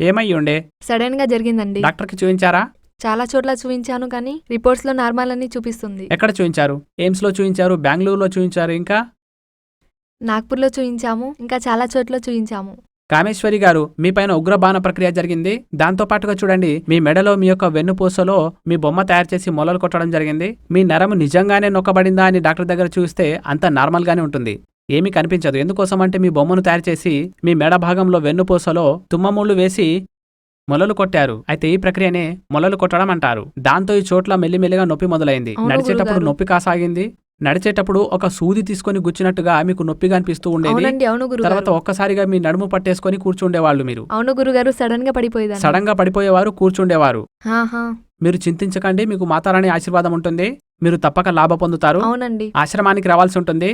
ఏమై ఉండే సడన్గా జరిగిందండి. డాక్టర్కి చూపించారా చాలా చోట్ల చూపించాను కానీ రిపోర్ట్స్లో నార్మల్ అని చూపిస్తుంది. ఎక్కడ చూపించారు ఎయిమ్స్లో చూపించారు బెంగళూరులో చూపించారు ఇంకా? నాగ్పూర్లో చూయించాము ఇంకా చాలా చోట్ల చూయించాము. కామేశ్వరి గారు మీ పైన ఉగ్రబాణ ప్రక్రియ జరిగింది. దాంతో పాటుగా చూడండి మీ మెడలో మీ యొక్క వెన్నుపూసలో మీ బొమ్మ తయారు చేసి మొలలు కొట్టడం జరిగింది. మీ నరం నిజంగానే నొక్కబడిందా అని డాక్టర్ దగ్గర చూస్తే అంత నార్మల్ గానే ఉంటుంది. ఏమీ కనిపించదు. ఎందుకోసం అంటే మీ బొమ్మను తయారు చేసి మీ మెడ భాగంలో వెన్నుపూసలో తుమ్మముళ్ళు వేసి మొలలు కొట్టారు. అయితే ఈ ప్రక్రియనే మొలలు కొట్టడం అంటారు. దాంతో ఈ చోట్ల మెల్లిమెల్లిగా నొప్పి మొదలైంది. నడిచేటప్పుడు. నొప్పి కాసాగింది. నడిచేటప్పుడు ఒక సూది తీసుకొని గుచ్చినట్టుగా మీకు నొప్పిగా అనిపిస్తూ ఉండేది. తర్వాత ఒక్కసారిగా మీ నడుము పట్టేసుకొని కూర్చుండేవాళ్ళు మీరు. అవును గురుగారు సడన్గా సడన్గా పడిపోయేవారు కూర్చుండేవారు. మీరు చింతించకండి మీకు మాతారాణి ఆశీర్వాదం ఉంటుంది. మీరు తప్పక లాభ పొందుతారు. అవునండి. ఆశ్రమానికి రావాల్సి ఉంటుంది.